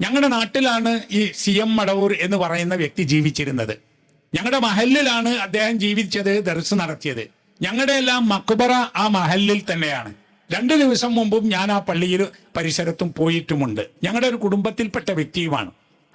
ഞങ്ങളുടെ നാട്ടിലാണ് ഈ സി എം മടവൂർ എന്ന് പറയുന്ന വ്യക്തി ജീവിച്ചിരുന്നത്. ഞങ്ങളുടെ മഹലിലാണ് അദ്ദേഹം ജീവിച്ചത് ദർസ് നടത്തിയത്. ഞങ്ങളുടെ എല്ലാം മക്ബറ ആ മഹലിൽ തന്നെയാണ്. രണ്ടു ദിവസം മുമ്പും ഞാൻ ആ പള്ളിയിൽ പരിസരത്തും പോയിട്ടുമുണ്ട്. ഞങ്ങളുടെ ഒരു കുടുംബത്തിൽപ്പെട്ട വ്യക്തിയുമാണ്.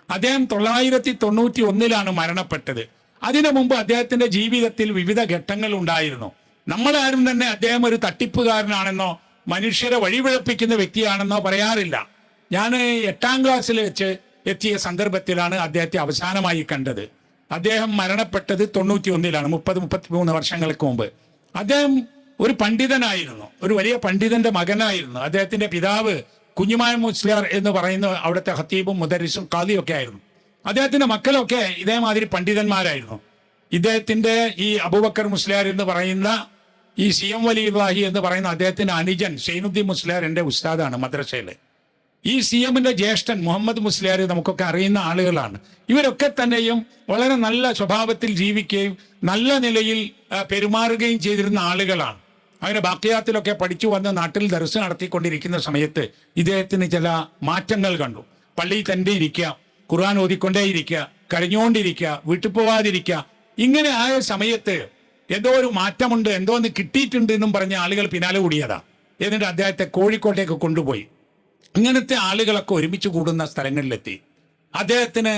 അദ്ദേഹം തൊള്ളായിരത്തി തൊണ്ണൂറ്റി ഒന്നിലാണ് മരണപ്പെട്ടത്. അതിനു മുമ്പ് അദ്ദേഹത്തിന്റെ ജീവിതത്തിൽ വിവിധ ഘട്ടങ്ങൾ ഉണ്ടായിരുന്നു. നമ്മളാരും തന്നെ അദ്ദേഹം ഒരു തട്ടിപ്പുകാരനാണെന്നോ മനുഷ്യരെ വഴിപിഴപ്പിക്കുന്ന വ്യക്തിയാണെന്നോ പറയാറില്ല. ഞാൻ എട്ടാം ക്ലാസ്സിൽ വെച്ച് എത്തിയ സന്ദർഭത്തിലാണ് അദ്ദേഹത്തെ അവസാനമായി കണ്ടത്. അദ്ദേഹം മരണപ്പെട്ടത് തൊണ്ണൂറ്റി ഒന്നിലാണ് മുപ്പത് മുപ്പത്തി മൂന്ന് വർഷങ്ങൾക്ക് മുമ്പ്. അദ്ദേഹം ഒരു പണ്ഡിതനായിരുന്നു ഒരു വലിയ പണ്ഡിതന്റെ മകനായിരുന്നു. അദ്ദേഹത്തിന്റെ പിതാവ് കുഞ്ഞുമായ മുസ്ലിയാർ എന്ന് പറയുന്ന അവിടുത്തെ ഹത്തീബും മുദരിസും കാദിയും ഒക്കെ ആയിരുന്നു. അദ്ദേഹത്തിന്റെ മക്കളൊക്കെ ഇതേമാതിരി പണ്ഡിതന്മാരായിരുന്നു. ഇദ്ദേഹത്തിന്റെ ഈ അബൂബക്കർ മുസ്ലിയാർ എന്ന് പറയുന്ന ഈ സി എം വലി ഇബ്രാഹി എന്ന് പറയുന്ന അദ്ദേഹത്തിന്റെ അനുജൻ ഷെയ്നുദ്ദീൻ മുസ്ലിയാർ എന്റെ ഉസ്താദാണ് മദ്രസയിലെ. ഈ സി എമ്മിന്റെ ജ്യേഷ്ഠൻ മുഹമ്മദ് മുസ്ലിയാർ നമുക്കൊക്കെ അറിയുന്ന ആളുകളാണ്. ഇവരൊക്കെ തന്നെയും വളരെ നല്ല സ്വഭാവത്തിൽ ജീവിക്കുകയും നല്ല നിലയിൽ പെരുമാറുകയും ചെയ്തിരുന്ന ആളുകളാണ്. അങ്ങനെ ബാക്കിയാത്തിലൊക്കെ പഠിച്ചു വന്ന് നാട്ടിൽ ദർശ നടത്തിക്കൊണ്ടിരിക്കുന്ന സമയത്ത് ഇദ്ദേഹത്തിന് ചില മാറ്റങ്ങൾ കണ്ടു. പള്ളിയിൽ തന്നെ ഇരിക്കുക ഖുർആൻ ഓതിക്കൊണ്ടേയിരിക്കുക കരഞ്ഞുകൊണ്ടിരിക്കുക വീട്ടിൽ പോവാതിരിക്കുക. ഇങ്ങനെ ആയ സമയത്ത് എന്തോ ഒരു മാറ്റമുണ്ട് എന്തോ ഒന്ന് കിട്ടിയിട്ടുണ്ട് എന്നും പറഞ്ഞ ആളുകൾ പിന്നാലെ കൂടിയതാ. എന്നിട്ട് അദ്ദേഹത്തെ കോഴിക്കോട്ടേക്ക് കൊണ്ടുപോയി. ഇങ്ങനത്തെ ആളുകളൊക്കെ ഒരുമിച്ച് കൂടുന്ന സ്ഥലങ്ങളിലെത്തി. അദ്ദേഹത്തിന്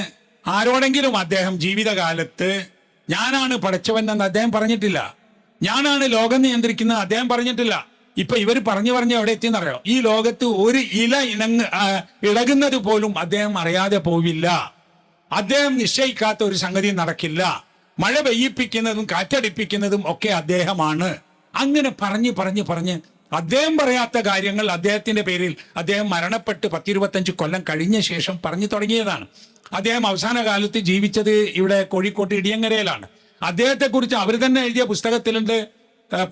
ആരോടെങ്കിലും അദ്ദേഹം ജീവിതകാലത്ത് ഞാനാണ് പടച്ചവനെന്ന് അദ്ദേഹം പറഞ്ഞിട്ടില്ല. ഞാനാണ് ലോകം നിയന്ത്രിക്കുന്നത് അദ്ദേഹം പറഞ്ഞിട്ടില്ല. ഇപ്പൊ ഇവർ പറഞ്ഞു പറഞ്ഞ് എവിടെ എത്തിയെന്നറിയോ ഈ ലോകത്ത് ഒരു ഇല ഇണങ്ങ് ഇളകുന്നത് പോലും അദ്ദേഹം അറിയാതെ പോവില്ല. അദ്ദേഹം നിശ്ചയിക്കാത്ത ഒരു സംഗതി നടക്കില്ല. മഴ പെയ്യിപ്പിക്കുന്നതും കാറ്റടിപ്പിക്കുന്നതും ഒക്കെ അദ്ദേഹമാണ്. അങ്ങനെ പറഞ്ഞ് പറഞ്ഞ് പറഞ്ഞ് അദ്ദേഹം പറയാത്ത കാര്യങ്ങൾ അദ്ദേഹത്തിന്റെ പേരിൽ അദ്ദേഹം മരണപ്പെട്ട് പത്തിരുപത്തഞ്ച് കൊല്ലം കഴിഞ്ഞ ശേഷം പറഞ്ഞു തുടങ്ങിയതാണ്. അദ്ദേഹം അവസാന കാലത്ത് ജീവിച്ചത് ഇവിടെ കോഴിക്കോട്ട് ഇടിയങ്ങരയിലാണ്. അദ്ദേഹത്തെക്കുറിച്ച് അവർ തന്നെ എഴുതിയ പുസ്തകത്തിലുണ്ട്.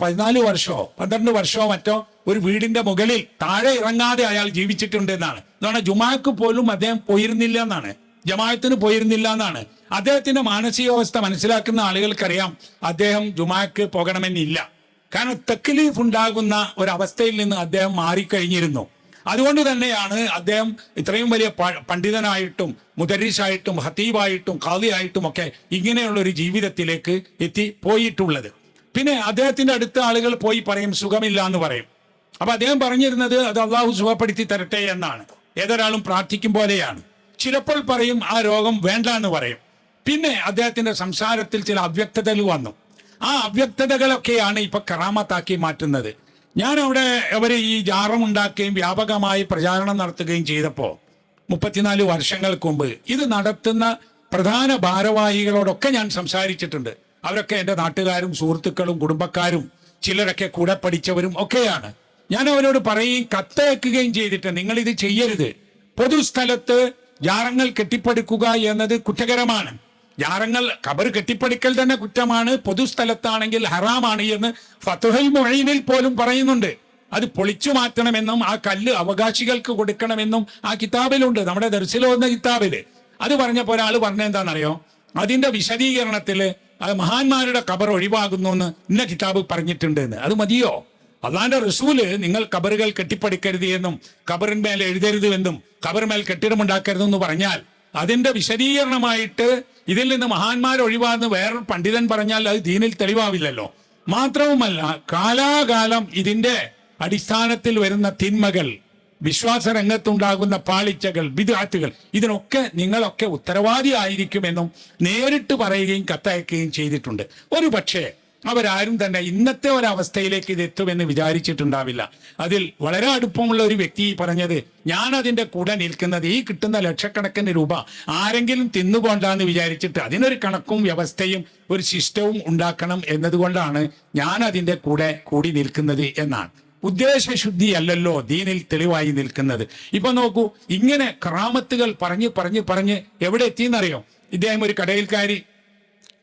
പതിനാല് വർഷമോ പന്ത്രണ്ട് വർഷമോ മറ്റോ ഒരു വീടിന്റെ മുകളിൽ താഴെ ഇറങ്ങാതെ അയാൾ ജീവിച്ചിട്ടുണ്ട് എന്നാണ് എന്താണ് ജുമാക്ക് പോലും അദ്ദേഹം പോയിരുന്നില്ല എന്നാണ്. ജമാഅത്തിന് പോയിരുന്നില്ല എന്നാണ്. അദ്ദേഹത്തിന്റെ മാനസികാവസ്ഥ മനസ്സിലാക്കുന്ന ആളുകൾക്കറിയാം അദ്ദേഹം ജുമാക്ക് പോകണമെന്നില്ല. കാരണം തെക്കലീഫ് ഉണ്ടാകുന്ന ഒരവസ്ഥയിൽ നിന്ന് അദ്ദേഹം മാറിക്കഴിഞ്ഞിരുന്നു. അതുകൊണ്ട് തന്നെയാണ് അദ്ദേഹം ഇത്രയും വലിയ പണ്ഡിതനായിട്ടും മുദരീഷായിട്ടും ഹത്തീബായിട്ടും ഖാദിയായിട്ടും ഒക്കെ ഇങ്ങനെയുള്ള ഒരു ജീവിതത്തിലേക്ക് എത്തി പോയിട്ടുള്ളത്. പിന്നെ അദ്ദേഹത്തിന്റെ അടുത്ത ആളുകൾ പോയി പറയും സുഖമില്ല എന്ന് പറയും. അപ്പൊ അദ്ദേഹം പറഞ്ഞിരുന്നത് അത് അള്ളാഹു സുഖപ്പെടുത്തി തരട്ടെ എന്നാണ്. ഏതൊരാളും പ്രാർത്ഥിക്കും പോലെയാണ്. ചിലപ്പോൾ പറയും ആ രോഗം വേണ്ട എന്ന് പറയും. പിന്നെ അദ്ദേഹത്തിന്റെ സംസാരത്തിൽ ചില അവ്യക്തതകൾ വന്നു. ആ അവ്യക്തതകളൊക്കെയാണ് ഇപ്പൊ കറാമത്താക്കി മാറ്റുന്നത്. ഞാൻ അവിടെ അവർ ഈ ജാറം ഉണ്ടാക്കുകയും വ്യാപകമായി പ്രചാരണം നടത്തുകയും ചെയ്തപ്പോൾ മുപ്പത്തിനാല് വർഷങ്ങൾക്ക് മുമ്പ് ഇത് നടത്തുന്ന പ്രധാന ഭാരവാഹികളോടൊക്കെ ഞാൻ സംസാരിച്ചിട്ടുണ്ട്. അവരൊക്കെ എന്റെ നാട്ടുകാരും സുഹൃത്തുക്കളും കുടുംബക്കാരും ചിലരൊക്കെ കൂടെ പഠിച്ചവരും ഒക്കെയാണ്. ഞാൻ അവരോട് പറയുകയും കത്തയക്കുകയും ചെയ്തിട്ട് നിങ്ങൾ ഇത് ചെയ്യരുത് പൊതുസ്ഥലത്ത് ജാറങ്ങൾ കെട്ടിപ്പടുക്കുക എന്നത് കുറ്റകരമാണ്. ജാറങ്ങൾ കബർ കെട്ടിപ്പടിക്കൽ തന്നെ കുറ്റമാണ്. പൊതുസ്ഥലത്താണെങ്കിൽ ഹറാമാണ് എന്ന് ഫത്തുഹൽ മൊഴീനിൽ പോലും പറയുന്നുണ്ട്. അത് പൊളിച്ചു മാറ്റണമെന്നും ആ കല്ല് അവകാശികൾക്ക് കൊടുക്കണമെന്നും ആ കിതാബിലുണ്ട്. നമ്മുടെ ദർശനം എന്ന കിതാബിൽ അത് പറഞ്ഞപ്പോൾ ഒരാൾ പറഞ്ഞ എന്താണെന്നറിയോ? അതിന്റെ വിശദീകരണത്തിൽ അത് മഹാന്മാരുടെ കബർ ഒഴിവാകുന്നു എന്ന് ഇന്ന കിതാബ് പറഞ്ഞിട്ടുണ്ട് എന്ന്. അത് മതിയോ? അള്ളാന്റെ റസൂൽ നിങ്ങൾ കബറുകൾ കെട്ടിപ്പടിക്കരുത് എന്നും കബറിന്മേൽ എഴുതരുത് എന്നും ഖബർമേൽ കെട്ടിടമുണ്ടാക്കരുതെന്ന് പറഞ്ഞാൽ അതിന്റെ വിശദീകരണമായിട്ട് ഇതിൽ നിന്ന് മഹാന്മാർ ഒഴിവാന്ന് വേറൊരു പണ്ഡിതൻ പറഞ്ഞാൽ അത് ദീനിൽ തെളിവാവില്ലല്ലോ. മാത്രവുമല്ല കാലാകാലം ഇതിന്റെ അടിസ്ഥാനത്തിൽ വരുന്ന തിന്മകൾ വിശ്വാസ രംഗത്തുണ്ടാകുന്ന പാളിച്ചകൾ വിദാത്തുകൾ ഇതിനൊക്കെ നിങ്ങളൊക്കെ ഉത്തരവാദി ആയിരിക്കുമെന്നും നേരിട്ട് പറയുകയും കത്തയക്കുകയും ചെയ്തിട്ടുണ്ട്. ഒരു പക്ഷേ അവരാരും തന്നെ ഇന്നത്തെ ഒരവസ്ഥയിലേക്ക് ഇത് എത്തുമെന്ന് വിചാരിച്ചിട്ടുണ്ടാവില്ല. അതിൽ വളരെ അടുപ്പമുള്ള ഒരു വ്യക്തി പറഞ്ഞത് ഞാൻ അതിന്റെ കൂടെ നിൽക്കുന്നത് ഈ കിട്ടുന്ന ലക്ഷക്കണക്കിന് രൂപ ആരെങ്കിലും തിന്നുകൊണ്ടാന്ന് വിചാരിച്ചിട്ട് അതിനൊരു കണക്കും വ്യവസ്ഥയും ഒരു ശിഷ്ടവും ഉണ്ടാക്കണം എന്നതുകൊണ്ടാണ് ഞാൻ അതിന്റെ കൂടെ കൂടി നിൽക്കുന്നത് എന്നാണ്. ഉദ്ദേശശുദ്ധി അല്ലല്ലോ ദീനിൽ തെളിവായി നിൽക്കുന്നത്. ഇപ്പൊ നോക്കൂ ഇങ്ങനെ ക്രാമത്തുകൾ പറഞ്ഞ് പറഞ്ഞ് പറഞ്ഞ് എവിടെ എത്തിയെന്നറിയോ? ഇദ്ദേഹം ഒരു കടയിൽക്കാരി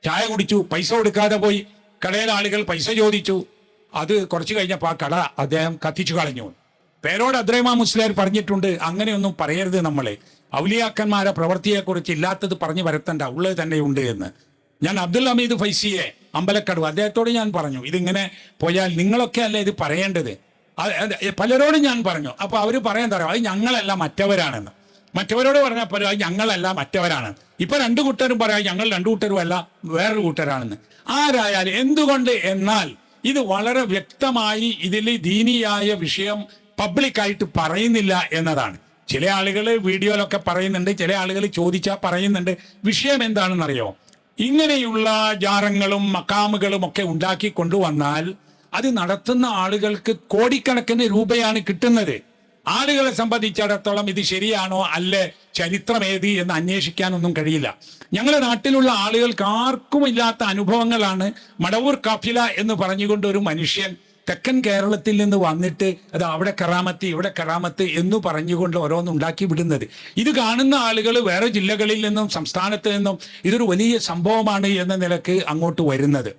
ചായ കുടിച്ചു പൈസ കൊടുക്കാതെ പോയി. കടയിലെ ആളുകൾ പൈസ ചോദിച്ചു. അത് കുറച്ച് കഴിഞ്ഞപ്പോൾ ആ കട അദ്ദേഹം കത്തിച്ചു കളഞ്ഞു. പേരോട് അദ്രൈമ മുസ്ലിയാർ പറഞ്ഞിട്ടുണ്ട് അങ്ങനെയൊന്നും പറയരുത് നമ്മളെ. ഔലിയാക്കന്മാരെ പ്രവൃത്തിയെക്കുറിച്ച് ഇല്ലാത്തത് പറഞ്ഞു വരത്തണ്ട ഉള്ളത് തന്നെയുണ്ട് എന്ന്. ഞാൻ അബ്ദുൽ ഹമീദ് ഫൈസിയെ അമ്പലക്കടവ് അദ്ദേഹത്തോട് ഞാൻ പറഞ്ഞു ഇതിങ്ങനെ പോയാൽ നിങ്ങളൊക്കെ അല്ലേ ഇത് പറയേണ്ടത്? പലരോടും ഞാൻ പറഞ്ഞു. അപ്പൊ അവർ പറയാൻ തരാം അത് ഞങ്ങളല്ല മറ്റവരാണെന്ന്. മറ്റവരോട് പറഞ്ഞാൽ പറയാ ഞങ്ങളല്ല മറ്റവരാണ്. ഇപ്പൊ രണ്ടു കൂട്ടരും പറയാം ഞങ്ങൾ രണ്ടു കൂട്ടരും അല്ല വേറൊരു കൂട്ടരാണെന്ന്. ആരായാലും എന്തുകൊണ്ട് എന്നാൽ ഇത് വളരെ വ്യക്തമായി ഇതിൽ ദീനിയായ വിഷയം പബ്ലിക്കായിട്ട് പറയുന്നില്ല എന്നതാണ്. ചില ആളുകൾ വീഡിയോയിലൊക്കെ പറയുന്നുണ്ട് ചില ആളുകൾ ചോദിച്ചാൽ പറയുന്നുണ്ട് വിഷയം എന്താണെന്നറിയോ? ഇങ്ങനെയുള്ള ജാറങ്ങളും മക്കാമുകളും ഒക്കെ ഉണ്ടാക്കി കൊണ്ടുവന്നാൽ അത് നടത്തുന്ന ആളുകൾക്ക് കോടിക്കണക്കിന് രൂപയാണ് കിട്ടുന്നത്. ആളുകളെ സംബന്ധിച്ചിടത്തോളം ഇത് ശരിയാണോ അല്ലേ? ചരിത്രം ഏത് എന്ന് അന്വേഷിക്കാനൊന്നും കഴിയില്ല. ഞങ്ങളുടെ നാട്ടിലുള്ള ആളുകൾക്ക് ആർക്കും ഇല്ലാത്ത അനുഭവങ്ങളാണ് മടവൂർ കാഫില എന്ന് പറഞ്ഞുകൊണ്ട് ഒരു മനുഷ്യൻ തെക്കൻ കേരളത്തിൽ നിന്ന് വന്നിട്ട് അത് അവിടെ കറാമത്ത് ഇവിടെ കറാമത്ത് എന്ന് പറഞ്ഞുകൊണ്ട് ഓരോന്ന് ഉണ്ടാക്കി വിടുന്നത്. ഇത് കാണുന്ന ആളുകൾ വേറെ ജില്ലകളിൽ നിന്നും സംസ്ഥാനത്ത് നിന്നും ഇതൊരു വലിയ സംഭവമാണ് എന്ന നിലയ്ക്ക് അങ്ങോട്ട് വരുന്നത്.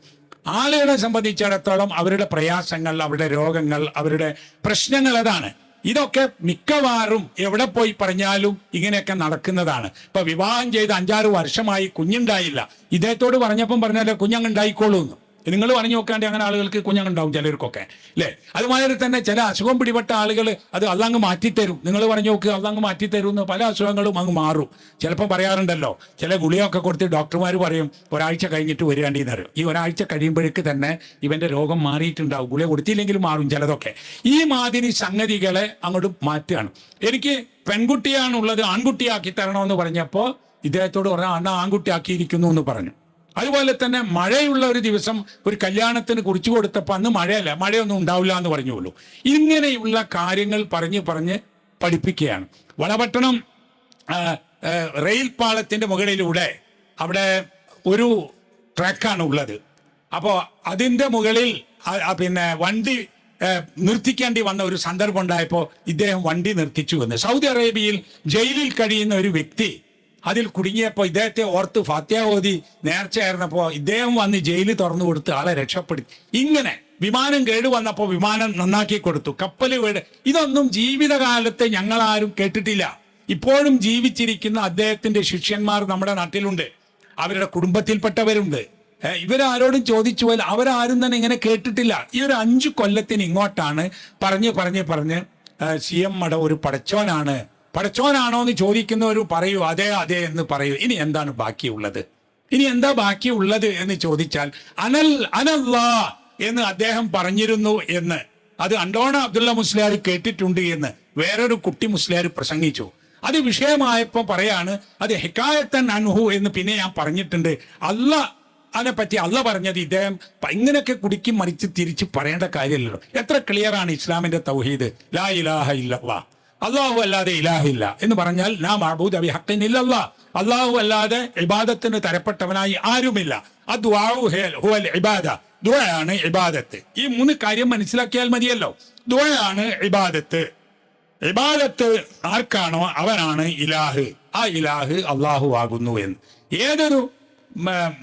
ആളുകളെ സംബന്ധിച്ചിടത്തോളം അവരുടെ പ്രയാസങ്ങൾ അവരുടെ രോഗങ്ങൾ അവരുടെ പ്രശ്നങ്ങൾ അതാണ്. ഇതൊക്കെ മിക്കവാറും എവിടെ പോയി പറഞ്ഞാലും ഇങ്ങനെയൊക്കെ നടക്കുന്നതാണ്. ഇപ്പൊ വിവാഹം ചെയ്ത് അഞ്ചാറ് വർഷമായി കുഞ്ഞുണ്ടായില്ല. ഇദ്ദേഹത്തോട് പറഞ്ഞപ്പം പറഞ്ഞാലേ കുഞ്ഞങ്ങ് ഉണ്ടായിക്കോളൂ എന്ന് നിങ്ങൾ പറഞ്ഞു നോക്കാണ്ട് അങ്ങനെ ആളുകൾക്ക് കുഞ്ഞുണ്ടാവും ചിലർക്കൊക്കെ അല്ലേ അതുമാതിരി തന്നെ ചില അസുഖം പിടിപെട്ട ആളുകൾ അത് അള്ളാങ്ങ് മാറ്റിത്തരും. നിങ്ങൾ പറഞ്ഞു നോക്ക് അള്ളാങ്ങ് മാറ്റിത്തരും എന്ന് പല അസുഖങ്ങളും അങ്ങ് മാറും. ചിലപ്പോൾ പറയാറുണ്ടല്ലോ ചില ഗുളിയൊക്കെ കൊടുത്ത് ഡോക്ടർമാർ പറയും ഒരാഴ്ച കഴിഞ്ഞിട്ട് വരികയാണ്ടിന്ന് അറിയും ഈ ഒരാഴ്ച കഴിയുമ്പോഴേക്ക് തന്നെ ഇവന്റെ രോഗം മാറിയിട്ടുണ്ടാവും. ഗുളിക കൊടുത്തില്ലെങ്കിലും മാറും ചിലതൊക്കെ. ഈ മാതിരി സംഗതികളെ അങ്ങോട്ട് മാറ്റുകയാണ്. എനിക്ക് പെൺകുട്ടിയാണുള്ളത് ആൺകുട്ടിയാക്കി തരണമെന്ന് പറഞ്ഞപ്പോൾ ഇദ്ദേഹത്തോട് പറഞ്ഞാൽ അണ്ണ ആൺകുട്ടിയാക്കിയിരിക്കുന്നു എന്ന് പറഞ്ഞു. അതുപോലെ തന്നെ മഴയുള്ള ഒരു ദിവസം ഒരു കല്യാണത്തിന് കുറിച്ചു കൊടുത്തപ്പോൾ അന്ന് മഴയല്ല മഴയൊന്നും ഉണ്ടാവില്ല എന്ന് പറഞ്ഞുള്ളൂ ഇങ്ങനെയുള്ള കാര്യങ്ങൾ പറഞ്ഞ് പറഞ്ഞ് പഠിപ്പിക്കുകയാണ്. വളപട്ടണം റെയിൽ പാളത്തിന്റെ മുകളിലൂടെ അവിടെ ഒരു ട്രാക്കാണ് ഉള്ളത്. അപ്പോൾ അതിന്റെ മുകളിൽ പിന്നെ വണ്ടി നിർത്തിക്കേണ്ടി വന്ന ഒരു സന്ദർഭം ഉണ്ടായപ്പോൾ ഇദ്ദേഹം വണ്ടി നിർത്തിച്ചു എന്ന്. സൗദി അറേബ്യയിൽ ജയിലിൽ കഴിയുന്ന ഒരു വ്യക്തി അതിൽ കുടുങ്ങിയപ്പോൾ ഇദ്ദേഹത്തെ ഓർത്ത് ഫാത്യ ഓതി നേർച്ചയായിരുന്നപ്പോൾ ഇദ്ദേഹം വന്ന് ജയിലിൽ തുറന്നു കൊടുത്ത് ആളെ രക്ഷപ്പെടുത്തി. ഇങ്ങനെ വിമാനം കേടുവന്നപ്പോൾ വിമാനം നന്നാക്കി കൊടുത്തു. കപ്പൽ വീട് ഇതൊന്നും ജീവിതകാലത്തെ ഞങ്ങളാരും കേട്ടിട്ടില്ല. ഇപ്പോഴും ജീവിച്ചിരിക്കുന്ന അദ്ദേഹത്തിന്റെ ശിഷ്യന്മാർ നമ്മുടെ നാട്ടിലുണ്ട്. അവരുടെ കുടുംബത്തിൽപ്പെട്ടവരുണ്ട്. ഇവരാരോടും ചോദിച്ചു പോയാൽ അവരാരും തന്നെ ഇങ്ങനെ കേട്ടിട്ടില്ല. ഈ ഒരു അഞ്ചു കൊല്ലത്തിന് ഇങ്ങോട്ടാണ് പറഞ്ഞ് പറഞ്ഞ് പറഞ്ഞ് സി എം മട ഒരു പടച്ചോനാണ് പടച്ചോനാണോ എന്ന് ചോദിക്കുന്നവർ പറയൂ അതെ അതെ എന്ന് പറയൂ. ഇനി എന്താണ് ബാക്കിയുള്ളത്? ഇനി എന്താ ബാക്കിയുള്ളത് എന്ന് ചോദിച്ചാൽ അനൽ അനല്ലാ എന്ന് അദ്ദേഹം പറഞ്ഞിരുന്നു എന്ന്. അത് അണ്ടോണ അബ്ദുള്ള മുസ്ലിയാർ കേട്ടിട്ടുണ്ട് എന്ന്. വേറൊരു കുട്ടി മുസ്ലിയാർ പ്രസംഗിച്ചു. അത് വിഷയമായപ്പോ പറയാണ് അത് ഹിക്കായത്തൻ അൻഹു എന്ന് പിന്നെ ഞാൻ പറഞ്ഞിട്ടുണ്ട്. അല്ല അതിനെ പറ്റി അല്ല പറഞ്ഞത്. ഇദ്ദേഹം ഇങ്ങനെയൊക്കെ കുടിക്കും മറിച്ച് തിരിച്ച് പറയേണ്ട കാര്യമില്ലല്ലോ. എത്ര ക്ലിയർ ആണ് ഇസ്ലാമിന്റെ തൗഹീദ്? ലാ ഇലാഹ ഇല്ലല്ലാ. അള്ളാഹു അല്ലാതെ ഇലാഹില്ല എന്ന് പറഞ്ഞാൽ നാ മഹബൂദ് അബി ഹക്കിൻ ഇല്ലല്ലാ. അള്ളാഹു അല്ലാതെ ഇബാദത്തിന് തരപ്പെട്ടവനായി ആരുമില്ല. ഇബാദ. ദുആയാണ് ഇബാദത്ത്. ഈ മൂന്ന് കാര്യം മനസ്സിലാക്കിയാൽ മതിയല്ലോ. ദുആയാണ് ഇബാദത്ത്. ഇബാദത്ത് ആർക്കാണോ അവനാണ് ഇലാഹ്. ആ ഇലാഹ് അള്ളാഹു ആകുന്നു എന്ന്. ഏതൊരു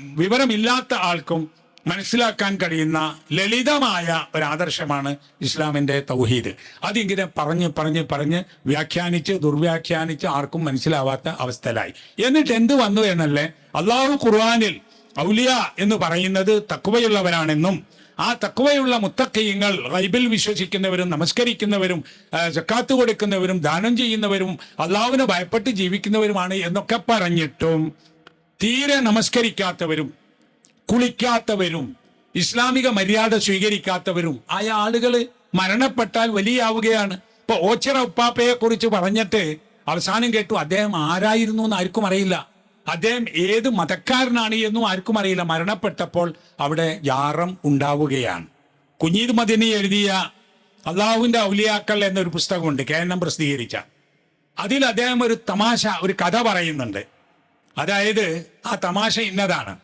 വിവരമില്ലാത്ത ആൾക്കും മനസ്സിലാക്കാൻ കഴിയുന്ന ലളിതമായ ഒരു ആദർശമാണ് ഇസ്ലാമിന്റെ തൗഹീദ്. അതിങ്ങനെ പറഞ്ഞ് പറഞ്ഞ് പറഞ്ഞ് വ്യാഖ്യാനിച്ച് ദുർവ്യാഖ്യാനിച്ച് ആർക്കും മനസ്സിലാവാത്ത അവസ്ഥയിലായി. എന്നിട്ട് എന്ത് വന്നു എന്നല്ലേ? അള്ളാഹു ഖുർആാനിൽ ഔലിയ എന്ന് പറയുന്നത് തക്കുവയുള്ളവരാണെന്നും ആ തക്കുവയുള്ള മുത്തക്കയ്യങ്ങൾ റൈബിൽ വിശ്വസിക്കുന്നവരും നമസ്കരിക്കുന്നവരും ചക്കാത്ത് കൊടുക്കുന്നവരും ദാനം ചെയ്യുന്നവരും അള്ളാഹുവിനെ ഭയപ്പെട്ട് ജീവിക്കുന്നവരുമാണ് എന്നൊക്കെ പറഞ്ഞിട്ടും തീരെ നമസ്കരിക്കാത്തവരും കുളിക്കാത്തവരും ഇസ്ലാമിക മര്യാദ സ്വീകരിക്കാത്തവരും ആയ ആളുകൾ മരണപ്പെട്ടാൽ വലിയാവുകയാണ്. ഇപ്പൊ ഓച്ചിറ ഉപ്പാപ്പയെ കുറിച്ച് പറഞ്ഞിട്ട് അവസാനം കേട്ടു അദ്ദേഹം ആരായിരുന്നു എന്ന് ആർക്കും അറിയില്ല. അദ്ദേഹം ഏത് മതക്കാരനാണ് എന്നും ആർക്കും അറിയില്ല. മരണപ്പെട്ടപ്പോൾ അവിടെ യാറം ഉണ്ടാവുകയാണ്. കുഞ്ഞീദ് മദിനി എഴുതിയ അള്ളാഹുവിന്റെ ഔലിയാക്കൾ എന്നൊരു പുസ്തകമുണ്ട് കെ എൻ എം പ്രസിദ്ധീകരിച്ച. അതിൽ അദ്ദേഹം ഒരു തമാശ ഒരു കഥ പറയുന്നുണ്ട്. അതായത് ആ തമാശ ഇന്നതാണ്.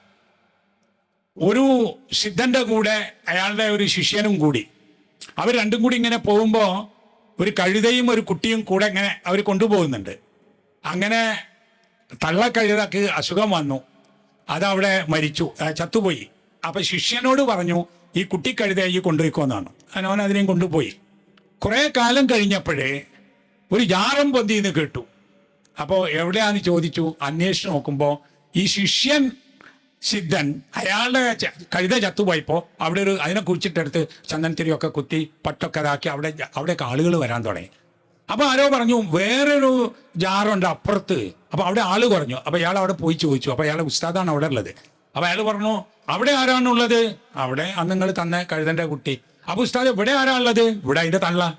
ഒരു സിദ്ധന്റെ കൂടെ അയാളുടെ ഒരു ശിഷ്യനും കൂടി. അവർ രണ്ടും കൂടി ഇങ്ങനെ പോകുമ്പോൾ ഒരു കഴുതയും ഒരു കുട്ടിയും കൂടെ ഇങ്ങനെ അവർ കൊണ്ടുപോകുന്നുണ്ട്. അങ്ങനെ തള്ളക്കഴുതക്ക് അസുഖം വന്നു. അതവിടെ മരിച്ചു ചത്തുപോയി. അപ്പൊ ശിഷ്യനോട് പറഞ്ഞു ഈ കുട്ടി കഴുത ഈ കൊണ്ടുപോയിക്കോന്നാണ്. അവൻ അതിനെയും കൊണ്ടുപോയി. കുറേ കാലം കഴിഞ്ഞപ്പോഴേ ഒരു ജാറം പൊന്തിന്ന് കേട്ടു. അപ്പോൾ എവിടെയാന്ന് ചോദിച്ചു? അന്വേഷിച്ച് നോക്കുമ്പോൾ ഈ ശിഷ്യൻ സിദ്ധൻ അയാളുടെ കഴുത ചത്തുപോയപ്പോ അവിടെ ഒരു അതിനെ കുറിച്ചിട്ടെടുത്ത് ചന്ദനത്തിരിയൊക്കെ കുത്തി പട്ടൊക്കെ ഇതാക്കി അവിടെ അവിടെയൊക്കെ ആളുകൾ വരാൻ തുടങ്ങി. അപ്പൊ ആരോ പറഞ്ഞു വേറൊരു ജാറുണ്ട് അപ്പുറത്ത്. അപ്പൊ അവിടെ ആൾ കുറഞ്ഞു. അപ്പൊ ഇയാൾ അവിടെ പോയി ചോദിച്ചു. അപ്പൊ അയാളെ ഉസ്താദാണ് അവിടെ ഉള്ളത്. അപ്പൊ അയാൾ പറഞ്ഞു അവിടെ ആരാണുള്ളത് അവിടെ അന്ന് നിങ്ങൾ തന്ന കഴുതന്റെ കുട്ടി. അപ്പൊ ഉസ്താദ് ഇവിടെ ആരാ ഉള്ളത്? ഇവിടെ അതിന്റെ തള്ള.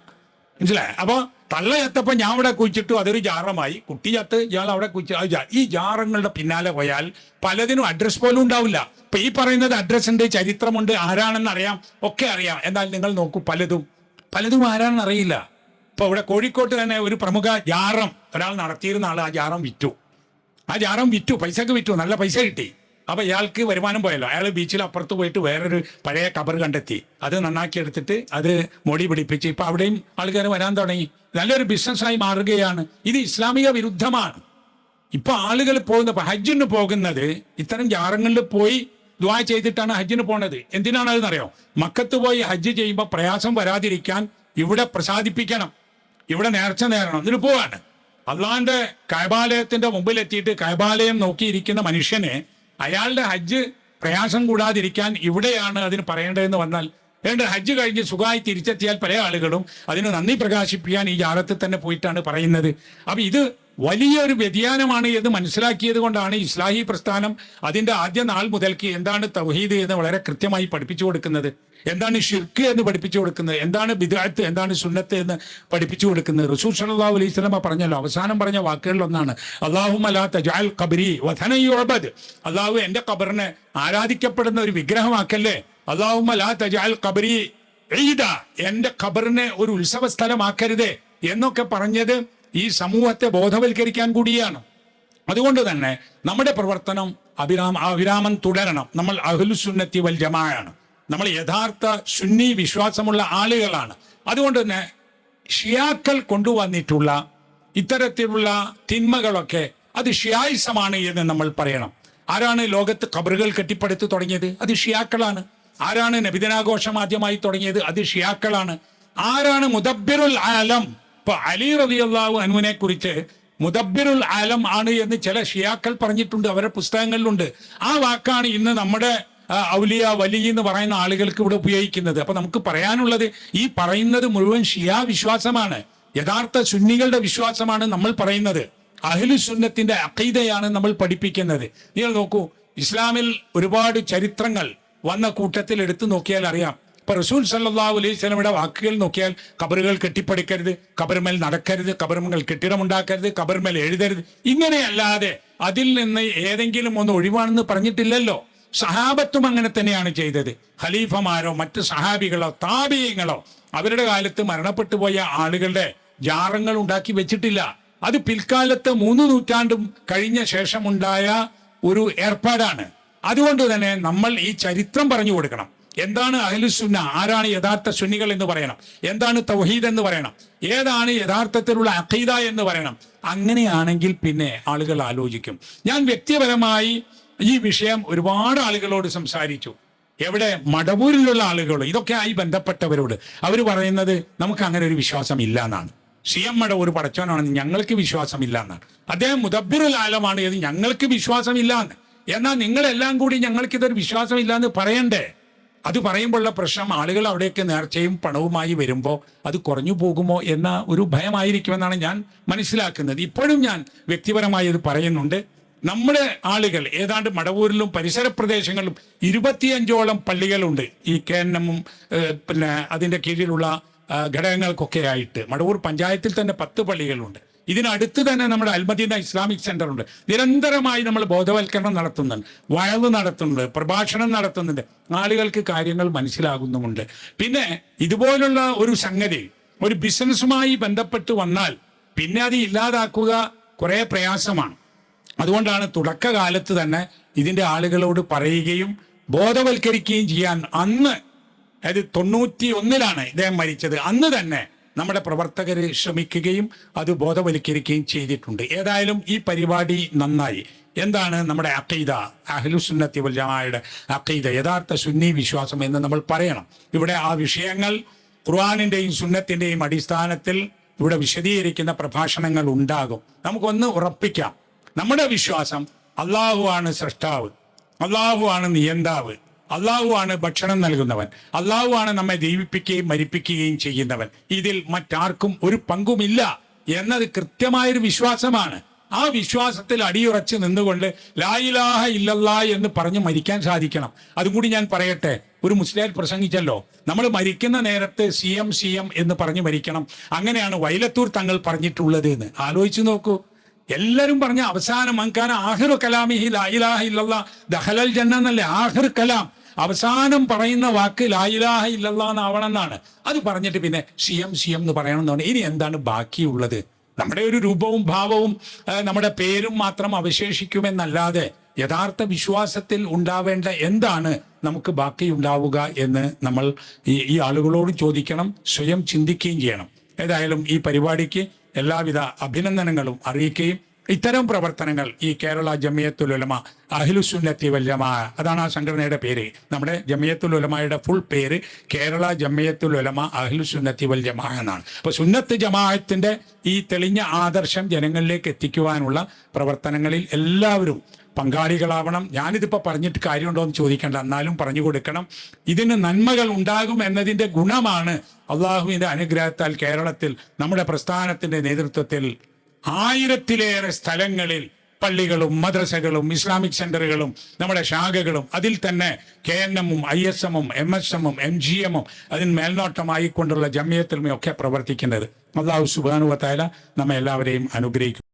മനസ്സിലായി? അപ്പൊ തള്ള ഞാൻ അവിടെ കുഴിച്ചിട്ടു അതൊരു ജാറമായി. കുട്ടി ചത്ത് ഇയാൾ അവിടെ കുഴിച്ചു അത് ഈ ജാറങ്ങളുടെ പിന്നാലെ പോയാൽ പലതിനും അഡ്രസ് പോലും ഉണ്ടാവില്ല. ഇപ്പൊ ഈ പറയുന്നത് അഡ്രസ് ഉണ്ട് ചരിത്രമുണ്ട് ആരാണെന്ന് അറിയാം ഒക്കെ അറിയാം. എന്നാൽ നിങ്ങൾ നോക്കൂ പലതും പലതും ആരാണെന്ന് അറിയില്ല. ഇപ്പൊ ഇവിടെ കോഴിക്കോട്ട് തന്നെ ഒരു പ്രമുഖ ജാറം ഒരാൾ നടത്തിയിരുന്ന ആൾ ആ ജാറം വിറ്റു. ആ ജാറം വിറ്റു പൈസക്ക് വിറ്റു നല്ല പൈസ കിട്ടി. അപ്പൊ ഇയാൾക്ക് വരുമാനം പോയല്ലോ. അയാൾ ബീച്ചിൽ അപ്പുറത്ത് പോയിട്ട് വേറൊരു പഴയ കബർ കണ്ടെത്തി. അത് നന്നാക്കി എടുത്തിട്ട് അത് മൊടി പിടിപ്പിച്ച് ഇപ്പൊ അവിടെയും ആൾക്കാർ വരാൻ തുടങ്ങി. നല്ലൊരു ബിസിനസ്സായി മാറുകയാണ്. ഇത് ഇസ്ലാമിക വിരുദ്ധമാണ്. ഇപ്പൊ ആളുകൾ പോകുന്ന ഹജ്ജിന് പോകുന്നത് ഇത്തരം ജാറങ്ങളിൽ പോയി ദ്വാ ചെയ്തിട്ടാണ് ഹജ്ജിന് പോണത്. എന്തിനാണ് അതെന്നറിയോ മക്കത്ത് പോയി ഹജ്ജ് ചെയ്യുമ്പോൾ പ്രയാസം വരാതിരിക്കാൻ ഇവിടെ പ്രസാദിപ്പിക്കണം. ഇവിടെ നേർച്ച നേരണം. എന്നിട്ട് പോവാണ്. അള്ളാന്റെ കൈബാലയത്തിന്റെ മുമ്പിലെത്തിയിട്ട് കൈബാലയം നോക്കിയിരിക്കുന്ന മനുഷ്യന് അയാളുടെ ഹജ്ജ് പ്രയാസം കൂടാതിരിക്കാൻ ഇവിടെയാണ് അതിന് പറയേണ്ടതെന്ന് വന്നാൽ വേണ്ട ഹജ്ജ് കഴിഞ്ഞ് സുഖമായി തിരിച്ചെത്തിയാൽ പല ആളുകളും അതിന് നന്ദി പ്രകാശിപ്പിക്കാൻ ഈ ജാറത്തിൽ തന്നെ പോയിട്ടാണ് പറയുന്നത്. അപ്പൊ ഇത് വലിയൊരു വ്യതിയാനമാണ് എന്ന് മനസ്സിലാക്കിയത് കൊണ്ടാണ് ഇസ്ലാഹി പ്രസ്ഥാനം അതിന്റെ ആദ്യ നാൾ മുതൽക്ക് എന്താണ് തൗഹീദ് എന്ന് വളരെ കൃത്യമായി പഠിപ്പിച്ചു കൊടുക്കുന്നത്. എന്താണ് ഷിർക്ക് എന്ന് പഠിപ്പിച്ചു കൊടുക്കുന്നത്? എന്താണ് ബിദാത്ത് എന്താണ് സുന്നത്ത് എന്ന് പഠിപ്പിച്ചു കൊടുക്കുന്നത്? റസൂൽ സല്ലല്ലാഹു അലൈഹി സ്വലമ പറഞ്ഞല്ലോ അവസാനം പറഞ്ഞ വാക്കുകളിൽ ഒന്നാണ് അള്ളാഹു ഖബരി വധനയുഅബദ് അള്ളാഹു എന്റെ കബറിനെ ആരാധിക്കപ്പെടുന്ന ഒരു വിഗ്രഹമാക്കല്ലേ? അള്ളാഹു തജാൽ ഖബരി ഈദ. എന്റെ ഖബറിനെ ഒരു ഉത്സവ സ്ഥലമാക്കരുതേ എന്നൊക്കെ പറഞ്ഞത് ഈ സമൂഹത്തെ ബോധവൽക്കരിക്കാൻ കൂടിയാണ്. അതുകൊണ്ട് തന്നെ നമ്മുടെ പ്രവർത്തനം അഭിരാമ അവിരാമം തുടരണം. നമ്മൾ അഹ്ലുസുന്നത്തി വൽ ജമായാണ്. നമ്മൾ യഥാർത്ഥ സുന്നി വിശ്വാസമുള്ള ആളുകളാണ്. അതുകൊണ്ട് തന്നെ ഷിയാക്കൾ കൊണ്ടുവന്നിട്ടുള്ള ഇത്തരത്തിലുള്ള തിന്മകളൊക്കെ അത് ഷിയായിസമാണ് എന്ന് നമ്മൾ പറയണം. ആരാണ് ലോകത്ത് ഖബറുകൾ കെട്ടിപ്പടുത്ത് തുടങ്ങിയത്? അത് ഷിയാക്കളാണ്. ആരാണ് നബിദിനാഘോഷം ആദ്യമായി തുടങ്ങിയത്? അത് ഷിയാക്കളാണ്. ആരാണ് മുദബ്ബിറുൽ ആലം ഇപ്പൊ അലി റളിയല്ലാഹു അനുവിനെ കുറിച്ച് മുദബിറുൽ ആലം ആണ് എന്ന് ചില ഷിയാക്കൾ പറഞ്ഞിട്ടുണ്ട് അവരുടെ പുസ്തകങ്ങളിലുണ്ട്. ആ വാക്കാണ് ഇന്ന് നമ്മുടെ ഔലിയ വലി എന്ന് പറയുന്ന ആളുകൾക്ക് ഇവിടെ ഉപയോഗിക്കുന്നത്. അപ്പൊ നമുക്ക് പറയാനുള്ളത് ഈ പറയുന്നത് മുഴുവൻ ഷിയാ വിശ്വാസമാണ്. യഥാർത്ഥ സുന്നികളുടെ വിശ്വാസമാണ് നമ്മൾ പറയുന്നത്. അഹ്ലു സുന്നത്തിന്റെ അഖീദയാണ് നമ്മൾ പഠിപ്പിക്കുന്നത്. നിങ്ങൾ നോക്കൂ. ഇസ്ലാമിൽ ഒരുപാട് ചരിത്രങ്ങൾ വന്ന കൂട്ടത്തിൽ എടുത്തു നോക്കിയാൽ അറിയാം. ഇപ്പൊ റസൂൽ സല്ലാ അലൈഹി സ്വലമിയുടെ വാക്കുകൾ നോക്കിയാൽ കബറുകൾ കെട്ടിപ്പടിക്കരുത് കബറുമേൽ നടക്കരുത് കബറുമേൽ കെട്ടിടമുണ്ടാക്കരുത് കബറുമേൽ എഴുതരുത്. ഇങ്ങനെയല്ലാതെ അതിൽ നിന്ന് ഏതെങ്കിലും ഒന്ന് ഒഴിവാണെന്ന് പറഞ്ഞിട്ടില്ലല്ലോ. സഹാബത്തും അങ്ങനെ തന്നെയാണ് ചെയ്തത്. ഖലീഫമാരോ മറ്റ് സഹാബികളോ താപീയങ്ങളോ അവരുടെ കാലത്ത് മരണപ്പെട്ടു പോയ ആളുകളുടെ ജാറങ്ങൾ ഉണ്ടാക്കി വെച്ചിട്ടില്ല. അത് പിൽക്കാലത്ത് മൂന്ന് നൂറ്റാണ്ടും കഴിഞ്ഞ ശേഷമുണ്ടായ ഒരു ഏർപ്പാടാണ്. അതുകൊണ്ട് തന്നെ നമ്മൾ ഈ ചരിത്രം പറഞ്ഞു കൊടുക്കണം. എന്താണ് അഹ്ലുസുന്ന ആരാണ് യഥാർത്ഥ സുന്നികൾ എന്ന് പറയണം. എന്താണ് തൗഹീദ് എന്ന് പറയണം. ഏതാണ് യഥാർത്ഥത്തിലുള്ള അഖീദ എന്ന് പറയണം. അങ്ങനെയാണെങ്കിൽ പിന്നെ ആളുകൾ ആലോചിക്കും. ഞാൻ വ്യക്തിപരമായി ഈ വിഷയം ഒരുപാട് ആളുകളോട് സംസാരിച്ചു. എവിടെ? മടവൂരിലുള്ള ആളുകൾ ഇതൊക്കെ ആയി ബന്ധപ്പെട്ടവരോട്. അവർ പറയുന്നത് നമുക്ക് അങ്ങനെ ഒരു വിശ്വാസം ഇല്ല എന്നാണ്. സി എം മടവൂർ പടച്ചവനാണെന്ന് ഞങ്ങൾക്ക് വിശ്വാസമില്ല എന്നാണ്. അദ്ദേഹം മുദബിറുൽ ആലമാണ്. ഞങ്ങൾക്ക് വിശ്വാസമില്ല എന്ന്. എന്നാൽ നിങ്ങളെല്ലാം കൂടി ഞങ്ങൾക്ക് ഇതൊരു വിശ്വാസമില്ല എന്ന് പറയണ്ടേ? അത് പറയുമ്പോഴുള്ള പ്രശ്നം ആളുകൾ അവിടെയൊക്കെ നേർച്ചയും പണവുമായി വരുമ്പോൾ അത് കുറഞ്ഞു പോകുമോ എന്ന ഒരു ഭയമായിരിക്കുമെന്നാണ് ഞാൻ മനസ്സിലാക്കുന്നത്. ഇപ്പോഴും ഞാൻ വ്യക്തിപരമായി ഇത് പറയുന്നുണ്ട്. നമ്മുടെ ആളുകൾ ഏതാണ്ട് മടവൂരിലും പരിസര പ്രദേശങ്ങളിലും ഇരുപത്തിയഞ്ചോളം പള്ളികളുണ്ട്. ഈ കെ എൻ എമ്മും പിന്നെ അതിന്റെ കീഴിലുള്ള ഘടകങ്ങൾക്കൊക്കെ ആയിട്ട്. മടവൂർ പഞ്ചായത്തിൽ തന്നെ പത്ത് പള്ളികളുണ്ട്. ഇതിനടുത്ത് തന്നെ നമ്മുടെ അൽമദീന ഇസ്ലാമിക് സെന്റർ ഉണ്ട് നിരന്തരമായി നമ്മൾ ബോധവൽക്കരണം നടത്തുന്നുണ്ട്. വയവ് നടത്തുന്നുണ്ട്. പ്രഭാഷണം നടത്തുന്നുണ്ട്. ആളുകൾക്ക് കാര്യങ്ങൾ മനസ്സിലാകുന്നുമുണ്ട്. പിന്നെ ഇതുപോലുള്ള ഒരു സംഗതി ഒരു ബിസിനസ്സുമായി ബന്ധപ്പെട്ട് വന്നാൽ പിന്നെ അത് ഇല്ലാതാക്കുക കുറെ പ്രയാസമാണ്. അതുകൊണ്ടാണ് തുടക്കകാലത്ത് തന്നെ ഇതിന്റെ ആളുകളോട് പറയുകയും ബോധവൽക്കരിക്കുകയും ചെയ്യാൻ അന്ന് അതായത് തൊണ്ണൂറ്റി ഒന്നിലാണ് ഇദ്ദേഹം മരിച്ചത്. അന്ന് തന്നെ നമ്മുടെ പ്രവർത്തകർ ശ്രമിക്കുകയും അത് ബോധവൽക്കരിക്കുകയും ചെയ്തിട്ടുണ്ട്. ഏതായാലും ഈ പരിപാടി നന്നായി. എന്താണ് നമ്മുടെ അക്കീദ അഹ്ലുസുന്നത്തി വൽ ജമാഅയുടെ അക്കീദ യഥാർത്ഥ സുന്നി വിശ്വാസം എന്ന് നമ്മൾ പറയണം. ഇവിടെ ആ വിഷയങ്ങൾ ഖുർആാനിന്റെയും സുന്നത്തിന്റെയും അടിസ്ഥാനത്തിൽ ഇവിടെ വിശദീകരിക്കുന്ന പ്രഭാഷണങ്ങൾ ഉണ്ടാകും. നമുക്കൊന്ന് ഉറപ്പിക്കാം. നമ്മുടെ വിശ്വാസം അള്ളാഹു ആണ് സൃഷ്ടാവ്. അള്ളാഹു ആണ് നിയന്താവ്. അള്ളാഹു ആണ് ഭക്ഷണം നൽകുന്നവൻ. അള്ളാഹുവാണ് നമ്മെ ജീവിപ്പിക്കുകയും മരിപ്പിക്കുകയും ചെയ്യുന്നവൻ. ഇതിൽ മറ്റാർക്കും ഒരു പങ്കുമില്ല എന്നത് കൃത്യമായൊരു വിശ്വാസമാണ്. ആ വിശ്വാസത്തിൽ അടിയുറച്ച് നിന്നുകൊണ്ട് ലായിലാഹ ഇല്ലല്ലാ എന്ന് പറഞ്ഞ് മരിക്കാൻ സാധിക്കണം. അതും കൂടി ഞാൻ പറയട്ടെ. ഒരു മുസ്ലിം പ്രസംഗിച്ചല്ലോ. നമ്മൾ മരിക്കുന്ന നേരത്ത് സി എം സി എം എന്ന് പറഞ്ഞ് മരിക്കണം. അങ്ങനെയാണ് വൈലത്തൂർ തങ്ങൾ പറഞ്ഞിട്ടുള്ളത് എന്ന്. ആലോചിച്ചു നോക്കൂ. എല്ലാവരും പറഞ്ഞ അവസാനം അങ്കാന ആഹിർ കലാമിഹി ലായിലാഹ ഇല്ലല്ലാ ദഹലൽ ജന്ന എന്നല്ലേ? ആഹിർ കലാം. അവസാനം പറയുന്ന വാക്ക് ലായിലാഹ ഇല്ലല്ലാ എന്നാവണം എന്നാണ് അത് പറഞ്ഞിട്ട് പിന്നെ ഷിയം എം എന്ന് പറയണം എന്നാണ് ഇനി എന്താണ് ബാക്കിയുള്ളത്? നമ്മുടെ ഒരു രൂപവും ഭാവവും നമ്മുടെ പേരും മാത്രം അവശേഷിക്കുമെന്നല്ലാതെ യഥാർത്ഥ വിശ്വാസത്തിൽ ഉണ്ടാവേണ്ട എന്താണ് നമുക്ക് ബാക്കിയുണ്ടാവുക എന്ന് നമ്മൾ ഈ ആളുകളോട് ചോദിക്കണം സ്വയം ചിന്തിക്കുകയും ചെയ്യണം. ഏതായാലും ഈ പരിപാടിക്ക് എല്ലാവിധ അഭിനന്ദനങ്ങളും അറിയിക്കുകയും ഇത്തരം പ്രവർത്തനങ്ങൾ ഈ കേരള ജമിയത്തുൽ ഉലമ അഹിലുസുന്നത്തി വൽ ജമാ അതാണ് ആ സംഘടനയുടെ പേര്. നമ്മുടെ ജമിയത്തുൽ ഉലമയുടെ ഫുൾ പേര് കേരള ജമിയത്തുൽ ഉലമ അഹിലുസുന്നത്തി വൽ എന്നാണ്. അപ്പൊ സുന്നത്ത് ജമാഅത്തിന്റെ ഈ തെളിഞ്ഞ ആദർശം ജനങ്ങളിലേക്ക് എത്തിക്കുവാനുള്ള പ്രവർത്തനങ്ങളിൽ എല്ലാവരും പങ്കാളികളാവണം. ഞാനിതിപ്പോ പറഞ്ഞിട്ട് കാര്യമുണ്ടോ എന്ന് ചോദിക്കേണ്ട. എന്നാലും പറഞ്ഞു കൊടുക്കണം. ഇതിന് നന്മകൾ ഉണ്ടാകും എന്നതിന്റെ ഗുണമാണ് അള്ളാഹുവിന്റെ അനുഗ്രഹത്താൽ കേരളത്തിൽ നമ്മുടെ പ്രസ്ഥാനത്തിന്റെ നേതൃത്വത്തിൽ ആയിരത്തിലേറെ സ്ഥലങ്ങളിൽ പള്ളികളും മദ്രസകളും ഇസ്ലാമിക് സെന്ററുകളും നമ്മുടെ ശാഖകളും അതിൽ തന്നെ കെ എൻ എമ്മും ഐ എസ് എമ്മും എം എസ് എമ്മും എം ജി എമ്മും അതിന് മേൽനോട്ടമായിക്കൊണ്ടുള്ള ജമ്യത്തിലുമൊക്കെ പ്രവർത്തിക്കുന്നത്. അള്ളാഹു സുബാനുവത്തായ നമ്മെ എല്ലാവരെയും അനുഗ്രഹിക്കും.